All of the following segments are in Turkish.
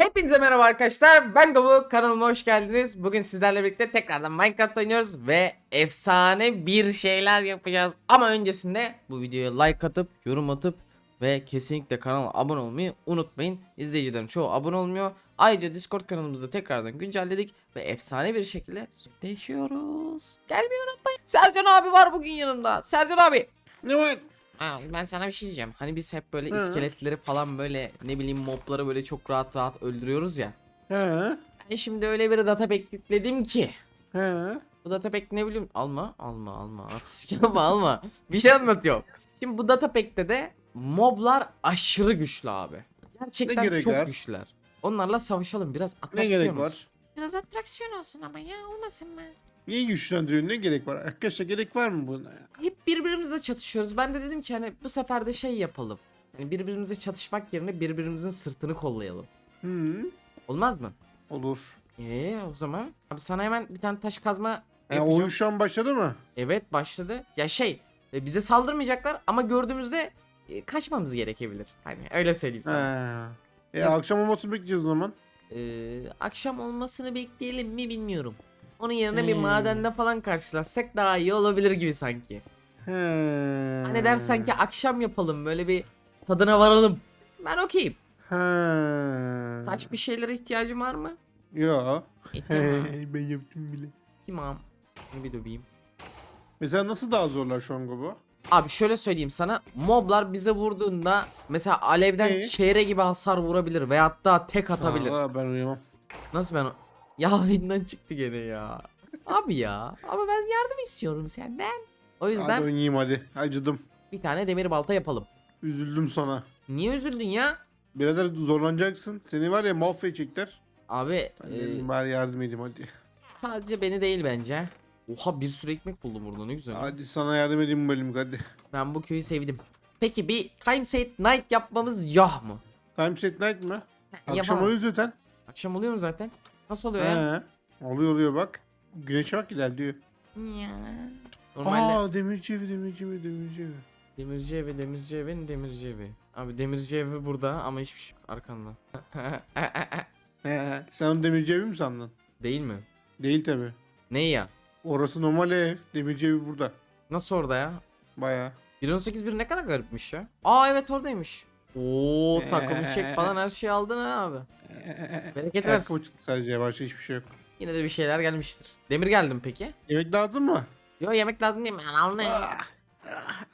Hepinize merhaba arkadaşlar. Ben Gabu. Kanalıma hoş geldiniz. Bugün sizlerle birlikte tekrardan Minecraft oynuyoruz ve efsane bir şeyler yapacağız. Ama öncesinde bu videoya like atıp, yorum atıp ve kesinlikle kanala abone olmayı unutmayın. İzleyicilerin çoğu abone olmuyor. Ayrıca Discord kanalımızda tekrardan güncelledik ve efsane bir şekilde sürekleşiyoruz. Gelmeyi unutmayın. Sercan abi var bugün yanımda. Sercan abi. Ne var? Aa, ben sana bir şey diyeceğim. Hani biz hep böyle Hı. iskeletleri falan böyle ne bileyim mobları böyle çok rahat rahat öldürüyoruz ya. He. Ben şimdi öyle bir datapack yükledim ki. He. Bu datapack ne bileyim alma alma alma at alma alma. Bir şey anlatıyorum. Şimdi bu datapack'te de moblar aşırı güçlü abi. Gerçekten gerek çok var? güçlüler. Onlarla savaşalım biraz Ne atraksiyon gerek var? olsun. Biraz atraksiyon olsun ama ya olmasın mı? Niye güçlendiriyorsun? Ne gerek var? Arkadaşlar gerek var mı buna ya? Hep birbirimizle çatışıyoruz. Ben de dedim ki hani bu sefer de şey yapalım. Yani birbirimize çatışmak yerine birbirimizin sırtını kollayalım. Hı. Olmaz mı? Olur. Ee o zaman. Abi sana hemen bir tane taş kazma Ya yapacağım. oyun şu an başladı mı? Evet başladı. Ya şey e, bize saldırmayacaklar ama gördüğümüzde e, kaçmamız gerekebilir. Hani öyle söyleyeyim sana. E Ya- akşam olmasını bekleyeceğiz o zaman. Ee, akşam olmasını bekleyelim mi bilmiyorum. Onun yerine bir Hmm. madende falan karşılaşsak daha iyi olabilir gibi sanki. He. Hani dersen ki akşam yapalım böyle bir tadına varalım. Ben okeyim. He. Kaç bir şeylere ihtiyacım var mı? Yo. E, tamam. ben yaptım bile. Tamam. Şunu bir döveyim. Mesela nasıl daha zorlar şu an bu? Abi şöyle söyleyeyim sana. Moblar bize vurduğunda mesela alevden Ee? çeyre gibi hasar vurabilir veyahut hatta tek atabilir. Aa, ben uyumam. Nasıl ben Ya oyundan çıktı gene ya. Abi ya. Ama ben yardım istiyorum senden. O Hadi yüzden oynayayım hadi. Acıdım. bir tane demir balta yapalım. Üzüldüm sana. Niye üzüldün ya? Birader zorlanacaksın. Seni var ya mahvedecekler. Abi Ben e, dedim bari yardım edeyim hadi. sadece beni değil bence. Oha bir sürü ekmek buldum burada ne güzel. Hadi sana yardım edeyim bu bölüm hadi. Ben bu köyü sevdim. Peki bir time set night yapmamız yok mu? Time set night mı? Akşam Yapamam. oluyor zaten. Akşam oluyor mu zaten? Nasıl oluyor ya? He. Oluyor oluyor bak. Güneş bak ilerliyor. Ya. Normalde Aa demirci evi demirci evi demirci evi. demirci evi demirci evi demirci evi. Abi demirci evi burada ama hiçbir şey yok arkanda. He. Sen onu demirci evi mi sandın? Değil mi? Değil tabi. Ne ya? Orası normal ev. Demirci evi burada. Nasıl orada ya? Baya. 1.18.1 ne kadar garipmiş ya. Aa evet oradaymış. Oo takım çek Ee. falan her şeyi aldın ha abi. Bereket versin. Çıktı sadece başka hiçbir şey yok. Yine de bir şeyler gelmiştir. Demir geldi mi peki? Yemek lazım mı? Yo yemek lazım değil mi? Aldık. Ah,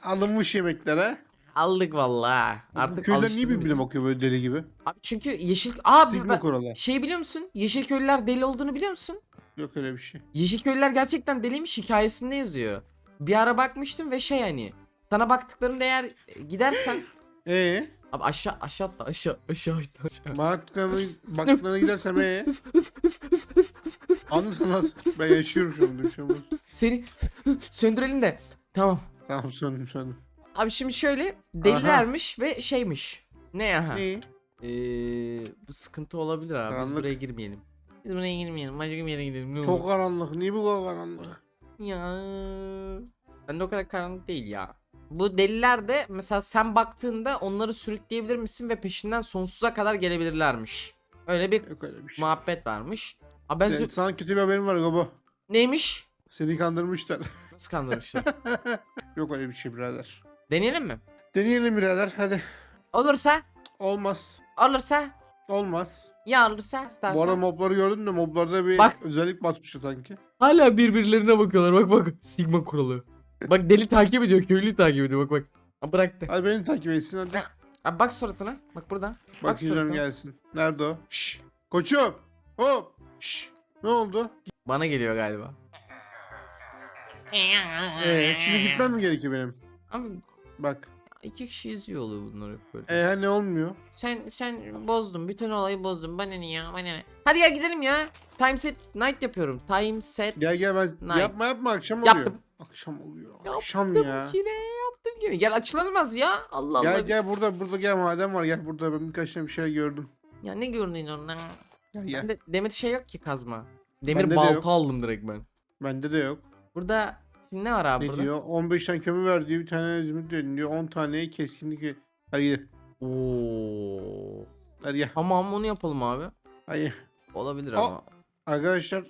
Alınmış yemekler ha. Aldık vallahi. Bu Artık köyler alıştım niye biz. birbirine bakıyor böyle deli gibi? Abi çünkü yeşil... Abi Sigma ben... Şey biliyor musun? Yeşil köylüler deli olduğunu biliyor musun? Yok öyle bir şey. Yeşil köylüler gerçekten deliymiş hikayesinde yazıyor. Bir ara bakmıştım ve şey hani sana baktıklarında eğer gidersen Ee, abi aşağı aşağı atla aşağı aşağı atla aşağı. baktıklarına, baktıklarına gidersem ee. Nasıl? Ben yaşıyorum şu şey olmaz. Seni söndürelim de. Tamam. Tamam söndüm söndüm. Abi şimdi şöyle delilermiş ve şeymiş. Ne ya? Ne? Ee, bu sıkıntı olabilir abi. Biz Karanlık. buraya girmeyelim. Biz buraya girmeyelim. Başka bir yere gidelim. Ne Çok olur. karanlık. Niye bu kadar karanlık? Ya. Ben de o kadar karanlık değil ya. Bu deliler de mesela sen baktığında onları sürükleyebilir misin ve peşinden sonsuza kadar gelebilirlermiş. Öyle bir Yok öyle bir şey. muhabbet varmış. Abi ben Sen, sana kötü bir haberim var Gobo. Neymiş? Seni kandırmışlar. Nasıl kandırmışlar? Yok öyle bir şey birader. Deneyelim mi? Deneyelim birader hadi. Olursa, Olmaz. olursa, Olmaz. ya olursa istersen. Bu arada mobları gördün de moblarda bir Bak. özellik basmış sanki. Hala birbirlerine bakıyorlar. Bak bak. Sigma kuralı. Bak deli takip ediyor. Köylü takip ediyor. Bak bak. Ha, bıraktı. Hadi beni takip etsin hadi. Ha, bak suratına. Bak burada. Bak suratına. gelsin. Nerede o? Şşş. Koçum. Hop. Şşş. Ne oldu? Bana geliyor galiba. Ee, şimdi gitmem mi gerekiyor benim? Abi Bak. iki kişi izliyor oluyor bunlar hep böyle. Ee, ha, ne olmuyor? Sen sen bozdun. Bütün olayı bozdun. Bana ne ya? Bana ne? Hadi gel gidelim ya. Time set night yapıyorum. Time set. Gel gel ben Night. yapma yapma akşam oluyor. Yaptım. Akşam oluyor. Yaptım Akşam ya. yine yaptım yine. Gel açılamaz ya. Allah Allah. Gel gel burada burada gel maden var gel burada ben birkaç tane bir şey gördüm. Ya ne gördün ondan? Gel gel. Bende demir şey yok ki kazma. Demir Bende de balta aldım direkt ben. Bende de yok. Burada şimdi ne var abi Ne burada? diyor? 15 tane kömür ver diyor. Bir tane zümrüt verin diyor. 10 tane keskinlik. Hayır. Oo. Hadi gel. Tamam onu yapalım abi. Hayır. Olabilir Aa, ama. Arkadaşlar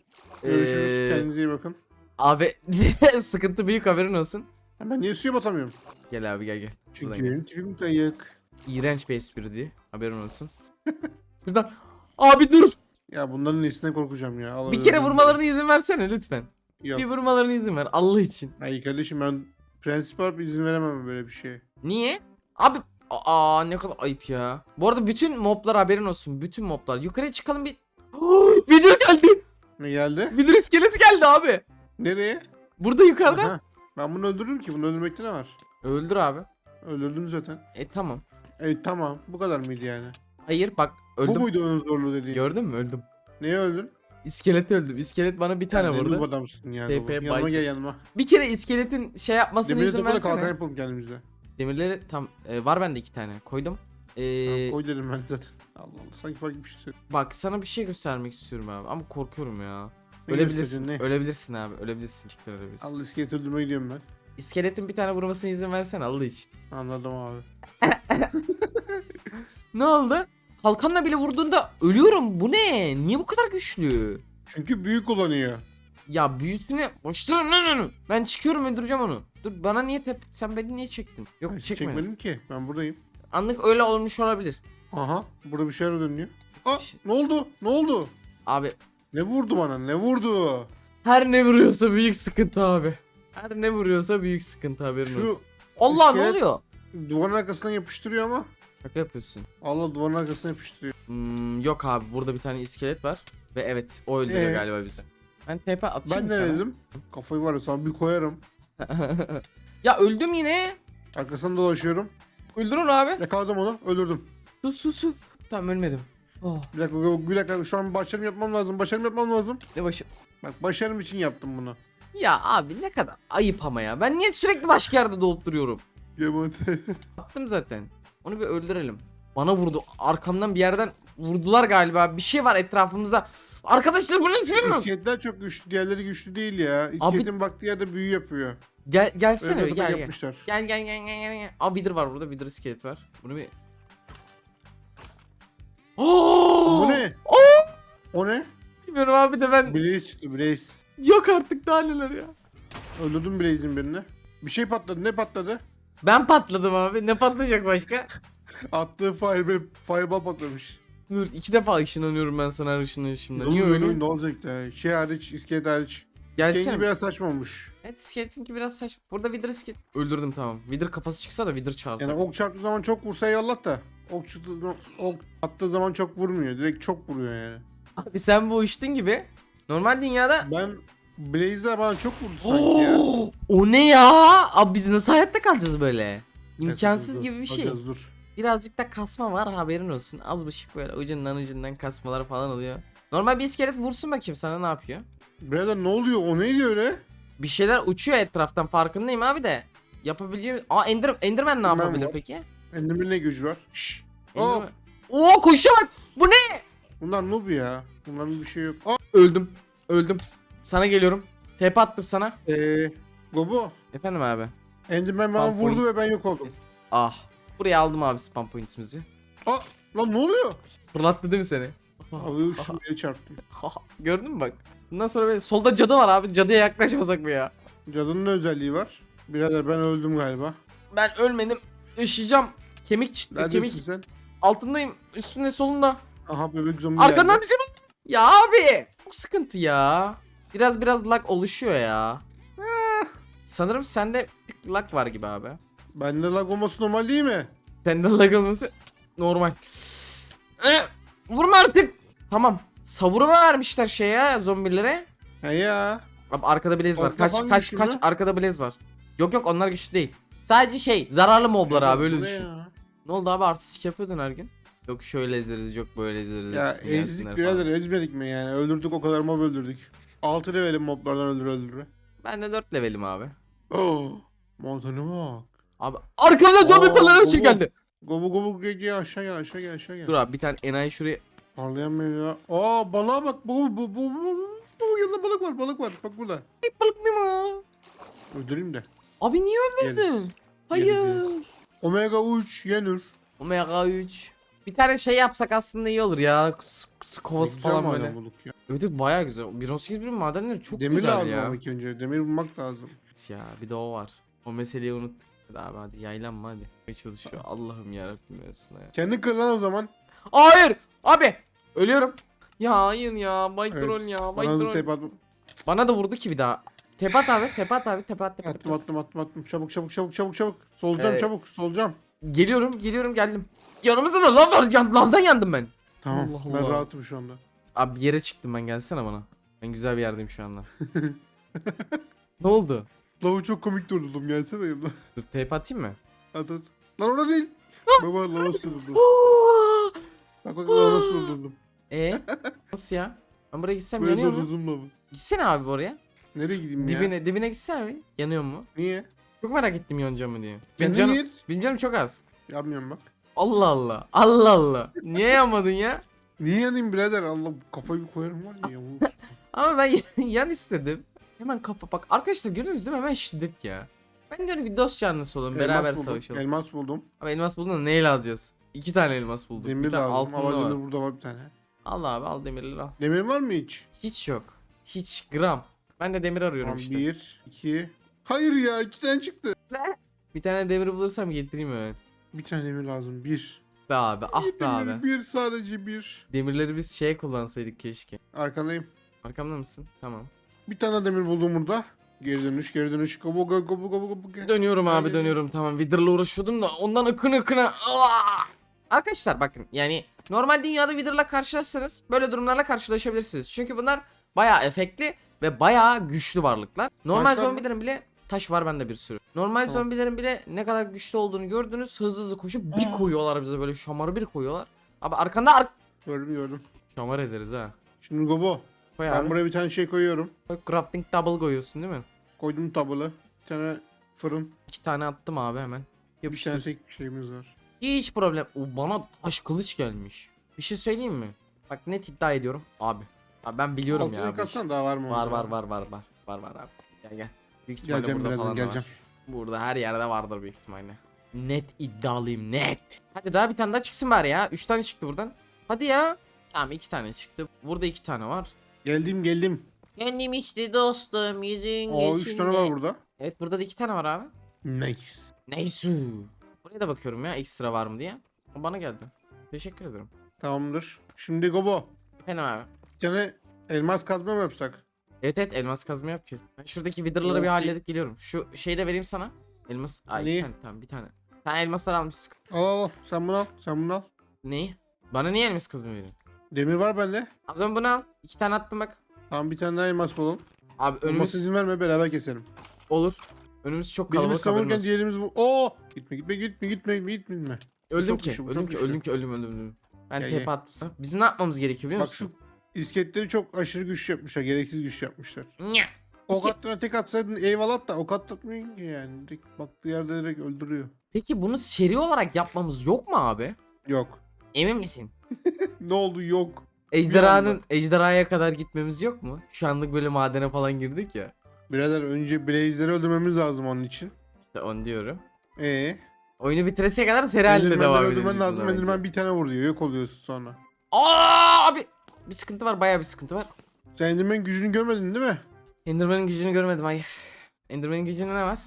görüşürüz. Ee, Kendinize iyi bakın. Abi sıkıntı büyük haberin olsun. Ben niye suya batamıyorum? Gel abi gel gel. Çünkü Buradan gel. benim tipim kayık. İğrenç bir espri diye. Haberin olsun. Şuradan. Abi dur. Ya bunların nesinden korkacağım ya. Allah Bir kere özür vurmalarına izin versene lütfen. Yok. Bir vurmalarına izin ver Allah için. Hayır kardeşim ben prensip var izin veremem böyle bir şeye. Niye? Abi aa ne kadar ayıp ya. Bu arada bütün moblar haberin olsun. Bütün moblar. Yukarıya çıkalım bir. Vidir geldi. Ne geldi? Vidir iskeleti geldi abi. Nereye? Burada yukarıda. Aha. Ben bunu öldürürüm ki. Bunu öldürmekte ne var? Öldür abi. Öldürdüm zaten. E tamam. Evet tamam. Bu kadar mıydı yani? Hayır bak Bu öldüm. muydu onun zorluğu dediğin? Gördün mü öldüm. Neye öldün? İskelet öldüm. İskelet bana bir tane Sen ne noob vurdu. adamsın ya. TP. Yanıma gel yanıma. Bir kere iskeletin şey yapmasına Demirle izin topla da kalkan versene. yapalım kendimize. Demirleri tam e, var bende iki tane. Koydum. Ee, Tamam, koy dedim ben zaten. Allah Allah. Sanki farklı bir şey söylüyorum. bak sana bir şey göstermek istiyorum abi ama korkuyorum ya. Ölebilirsin. ne? Ölebilirsin abi. Ölebilirsin. Cidden ölebilirsin. Allah iskelet öldürmeye gidiyorum ben. İskeletin bir tane vurmasına izin versene Allah için. Anladım abi. Ne oldu? Kalkanla bile vurduğunda ölüyorum. Bu ne? Niye bu kadar güçlü? Çünkü büyük kullanıyor. Ya büyüsüne onu. Ben çıkıyorum öldüreceğim onu. Dur bana niye tep... Sen beni niye çektin? Yok Ay, çekme. Çekmedim ki. Ben buradayım. Anlık öyle olmuş olabilir. Aha. Burada bir şeyler dönüyor. Aa Şey- ne oldu? Ne oldu? Abi Ne vurdu bana? Ne vurdu? her ne vuruyorsa büyük sıkıntı abi. Her ne vuruyorsa büyük sıkıntı haberin Şu olsun. Allah ne iskelet- oluyor? duvarın arkasından yapıştırıyor ama. Şaka yapıyorsun. Allah duvarın arkasına yapıştırıyor. Hmm, yok abi burada bir tane iskelet var. Ve evet o öldürüyor Ee? galiba bizi. Ben TP atayım Ben sana. ne dedim? Kafayı var ya sana bir koyarım. ya öldüm yine. Arkasından dolaşıyorum. Öldür onu abi. Yakaladım onu. Öldürdüm. Su su su. Tamam ölmedim. Oh Bir dakika, bir dakika. Şu an başarım yapmam lazım. Başarım yapmam lazım. ne başı. Bak başarım için yaptım bunu. Ya abi ne kadar ayıp ama ya. Ben niye sürekli başka yerde doğup duruyorum? Yaman. Attım zaten. Onu bir öldürelim. Bana vurdu. Arkamdan bir yerden vurdular galiba. Bir şey var etrafımızda. Arkadaşlar bunu hiç bilmiyorum. İskeletler çok güçlü. Diğerleri güçlü değil ya. İskeletin baktığı yerde büyü yapıyor. Gel gelsene Öyle gel gel. yapmışlar. Gel gel gel gel gel. Aa Wither var burada. Wither iskelet var. Bunu bir... O ne? Bilmiyorum abi de ben... Blaze çıktı Blaze. Yok artık daha neler ya. Öldürdüm Blaze'in birini. Bir şey patladı. Ne patladı? Ben patladım abi. Ne patlayacak başka? Attığı fireball, fireball patlamış. Dur iki defa ışınlanıyorum ben sana her ışınlanışımda. Niye öyle? Ne olacak da? Şey hariç, iskelet hariç. Gelsene. Biraz saçma olmuş. Evet iskeletinki biraz saçma. Burada Wither iskelet. Öldürdüm tamam. Wither kafası çıksa da Wither çağırsa. Yani ok çarptığı zaman çok vursa eyvallah da. Ok, çıktığı ok attığı zaman çok vurmuyor. Direkt çok vuruyor yani. Abi sen bu uçtun gibi. Normal dünyada... Ben Blaze'ler bana çok vurdu sanki ya. Oo, o ne ya? Abi biz nasıl hayatta kalacağız böyle? İmkansız dur, gibi bir şey. bakacağız, dur. Birazcık da kasma var haberin olsun. Az buçuk böyle ucundan ucundan kasmalar falan oluyor. Normal bir iskelet vursun bakayım sana ne yapıyor? Birader ne oluyor? O neydi öyle? Bir şeyler uçuyor etraftan farkındayım abi de. Yapabileceğim... Aa Ender, Enderman ne Enderman yapabilir var. peki? Enderman'in ne gücü var? Şşş. Enderman... Hop. Oo koşuyor bak. Bu ne? Bunlar noob ya. Bunların bir şey yok. Aa, Öldüm. Öldüm. Sana geliyorum. TP attım sana. Eee. Gobo. Efendim abi. Enderman bana vurdu point. ve ben yok oldum. Ah. Buraya aldım abi spam pointimizi. Aa lan ne oluyor? Fırlattı değil mi seni? Abi şu yere çarptım. Gördün mü bak? Bundan sonra böyle solda cadı var abi. Cadıya yaklaşmasak mı ya? Cadının ne özelliği var? Birader ben öldüm galiba. Ben ölmedim. Yaşayacağım. Kemik çıktı. Neredesin Kemik sen? altındayım. Üstünde solunda. Aha bebek zombi Arkandan geldi. bir şey mi? Ya abi. Bu sıkıntı ya. Biraz biraz lag oluşuyor ya. Sanırım sende bir tık lag var gibi abi. Bende lag olması normal değil mi? Sende lag olması normal. Eh, Vurma artık. Tamam. Savurma vermişler şey ya zombilere. He ya. Abi arkada blaze var. Orta Kaç kaç güçlü kaç mü? arkada blaze var. Yok yok onlar güçlü değil. Sadece şey zararlı moblar abi öyle Bu ne düşün. ya? Ne oldu abi artistik yapıyordun her gün. Yok şöyle ezeriz yok böyle ezeriz. Ya hepsini yensinler ezdik falan. birader ezmedik mi yani? Öldürdük o kadar mob öldürdük. 6 levelim moblardan öldür öldür. Ben de 4 levelim abi. Oh. Montana bak. Abi arkamda zombi Oo, falan şey bu- geldi. Gobu gobu gel gel aşağı gel aşağı gel aşağı gel. Dur abi bir tane enayi şuraya. Parlayamıyor ya. Aa balığa bak bu bu bu bu bu bu yanında balık var balık var bak burada. Ay, balık ne mi? Öldüreyim de. Abi niye öldürdün? Yeriz. Hayır. Yeriz, yeriz. Omega 3 yenir. Omega 3. Bir tane şey yapsak aslında iyi olur ya. Kovası falan böyle. bulduk ya. Evet evet bayağı güzel. 1.18 bir madenleri çok Demir güzel lazım ya. ama ilk önce. Demir bulmak lazım. Evet ya bir de o var. O meseleyi unuttuk. Hadi abi hadi yaylanma hadi. Ne çalışıyor Allah'ım yarabbim yarısına ya. Kendi kır lan o zaman. Hayır abi ölüyorum. Ya hayır ya Mike Evet. Drone ya Bana hızlı attım. Bana da vurdu ki bir daha. Tepat abi tepat abi tepat tepat. Attım attım attım attım. Çabuk çabuk çabuk çabuk çabuk. Solacağım Evet. çabuk solacağım. Geliyorum geliyorum geldim. Yanımızda da lan var yan, lavdan yandım ben. Tamam Allah ben Allah. rahatım şu anda. Abi bir yere çıktım ben gelsene bana. Ben güzel bir yerdeyim şu anda. ne oldu? Lavu çok komik durdurdum gelsene yanına. Dur teyp atayım mı? At at. Lan orada değil. Baba lava durdurdum. Bak bak lava durdurdum. e nasıl ya? Ben buraya gitsem Böyle yanıyor mu? durdurdum lavı. Gitsene abi oraya. Nereye gideyim ya? Dibine dibine gitsene abi. Yanıyor mu? Niye? Çok merak ettim yanacağım mı diye. Benim canım, benim canım çok az. Yapmıyorum bak. Allah Allah. Allah Allah. Niye yanmadın ya? Niye yanayım birader? Allah kafayı bir koyarım var ya. Ama ben yan istedim. Hemen kafa bak. Arkadaşlar görüyorsunuz değil mi? Hemen şiddet ya. Ben diyorum ki dost canlısı olalım. Beraber buldum. savaşalım. Elmas buldum. Ama elmas buldun da neyle alacağız? İki tane elmas bulduk. Demir bir tane altında Hava var. demir burada var bir tane. Al abi al demirleri al. Demir var mı hiç? Hiç yok. Hiç gram. Ben de demir arıyorum Tamam, işte. bir, iki. Hayır ya iki tane çıktı. Bir tane demir bulursam getireyim hemen. Bir tane demir lazım. Bir. Be abi ah bir be demir, abi. bir sadece bir. Demirleri biz şeye kullansaydık keşke. Arkandayım. Arkamda mısın? Tamam. Bir tane demir buldum burada. Geri dönüş, geri dönüş. Kobu kobu kobu kobu kobu. Dönüyorum abi dönüyorum tamam. Wither'la uğraşıyordum da ondan akın akına. Aa! Arkadaşlar bakın yani normal dünyada Wither'la karşılaşsanız böyle durumlarla karşılaşabilirsiniz. Çünkü bunlar bayağı efektli ve bayağı güçlü varlıklar. Normal mı? zombilerin bile taş var bende bir sürü. Normal Tamam. zombilerin bile ne kadar güçlü olduğunu gördünüz. Hızlı hızlı koşup bir koyuyorlar bize böyle şamarı bir koyuyorlar. Abi arkanda ar Gördüm gördüm. şamar ederiz ha. Şimdi Gobo. Koy Ben abi. buraya bir tane şey koyuyorum. Koy, crafting double koyuyorsun değil mi? Koydum tabula. Bir tane fırın. İki tane attım abi hemen. Bir Yapıştır. tane tek şeyimiz var. Hiç problem. O bana taş kılıç gelmiş. Bir şey söyleyeyim mi? Bak net iddia ediyorum abi. Abi ben biliyorum Altını ya. işi. yıkatsan daha var mı? Var var var var var. Var var abi. Gel gel. Büyük ihtimalle Geleceğim burada birazdan falan da geleceğim. var. Burada her yerde vardır büyük ihtimalle. Net iddialıyım net. Hadi daha bir tane daha çıksın bari ya. Üç tane çıktı buradan. Hadi ya. Tamam iki tane çıktı. Burada iki tane var. Geldim geldim. Kendim işte dostum yüzün Oo 3 tane var burada. Evet burada da iki tane var abi. Nice. Neyse. Buraya da bakıyorum ya ekstra var mı diye. O bana geldi. Teşekkür ederim. Tamamdır. Şimdi Gobo. Efendim abi. Bir tane elmas kazma mı yapsak? Evet evet elmas kazma yapacağız. Ben şuradaki wither'ları bir halledip geliyorum. Şu şeyi de vereyim sana. Elmas. İki Neyi? tane tamam bir tane. Sen elmaslar almışsın. Al al al. Sen bunu al. Sen bunu al. Neyi? Bana niye elmas kazma veriyorsun? Demir var bende. O zaman bunu al. İki tane attım bak. Tamam bir tane daha elmas bulalım. Abi Elmas önümüz izin verme beraber keselim. olur. Önümüz çok Birimiz kalabalık haberin savururken olsun. diğerimiz bu. Oo! Gitme gitme gitme gitme gitme gitme. Öldüm çok ki. güçlü, bu öldüm çok ki. güçlü. Öldüm ki. Öldüm öldüm öldüm. Ben Gel, gel. attım sana. Bizim ne yapmamız gerekiyor biliyor Bak musun? şu iskeletleri çok aşırı güçlü yapmışlar. Gereksiz güçlü yapmışlar. Nya. Ok Peki- attığına tek atsaydın eyvallah da ok attırmıyor ki yani. Direkt baktığı yerde direkt öldürüyor. Peki bunu seri olarak yapmamız yok mu abi? Yok. Emin misin? ne oldu yok. Ejderhanın ejderhaya kadar gitmemiz yok mu? Şu anlık böyle madene falan girdik ya. Birader önce Blaze'leri öldürmemiz lazım onun için. İşte onu diyorum. Ee, Oyunu bitireseye kadar seri halinde devam öldürmen edebiliriz. lazım. bence. Enderman bir tane vuruyor. Yok oluyorsun sonra. Aa abi. Bir sıkıntı var bayağı bir sıkıntı var. Sen Enderman gücünü görmedin değil mi? Enderman'ın gücünü görmedim hayır. Enderman'ın gücünde ne var?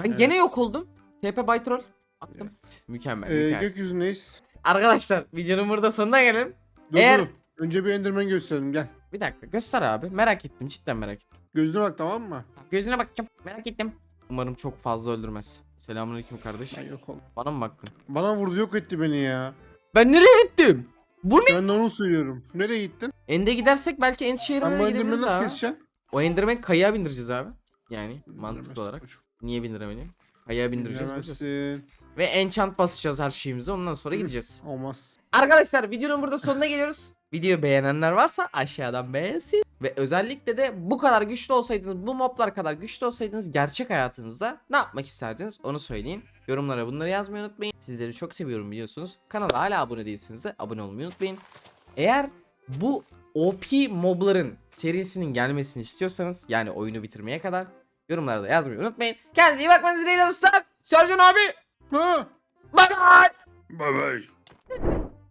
Ben Evet. gene yok oldum. TP by troll. Attım. Mükemmel Ee, mükemmel. gökyüzündeyiz. Arkadaşlar videonun burada sonuna gelelim. Dur Eğer- dur. Önce bir Enderman gösterelim gel. Bir dakika göster abi. Merak ettim cidden merak ettim. Gözüne bak tamam mı? Gözüne bakacağım. Merak ettim. Umarım çok fazla öldürmez. Selamünaleyküm kardeş. Ben yok oldum. Bana mı baktın? Bana vurdu yok etti beni ya. Ben nereye gittim? Bu ne? Ben de onu söylüyorum. Nereye gittin? Ende gidersek belki End şehrine de gidebiliriz nasıl abi. keseceğim? O Enderman kayaya bindireceğiz abi. Yani mantıklı olarak. Niye bindiremedim? Kayaya bindireceğiz. vuracağız. Bindiremezsin. Ve enchant basacağız her şeyimizi ondan sonra gideceğiz. Olmaz. Arkadaşlar videonun burada sonuna geliyoruz. Videoyu beğenenler varsa aşağıdan beğensin. Ve özellikle de bu kadar güçlü olsaydınız, bu moblar kadar güçlü olsaydınız gerçek hayatınızda ne yapmak isterdiniz onu söyleyin. Yorumlara bunları yazmayı unutmayın. Sizleri çok seviyorum biliyorsunuz. Kanala hala abone değilseniz de abone olmayı unutmayın. Eğer bu OP mobların serisinin gelmesini istiyorsanız yani oyunu bitirmeye kadar yorumlarda yazmayı unutmayın. Kendinize iyi bakmanızı dileğiyle dostlar. Sercan abi. Ha! Bye bye. Bye bye.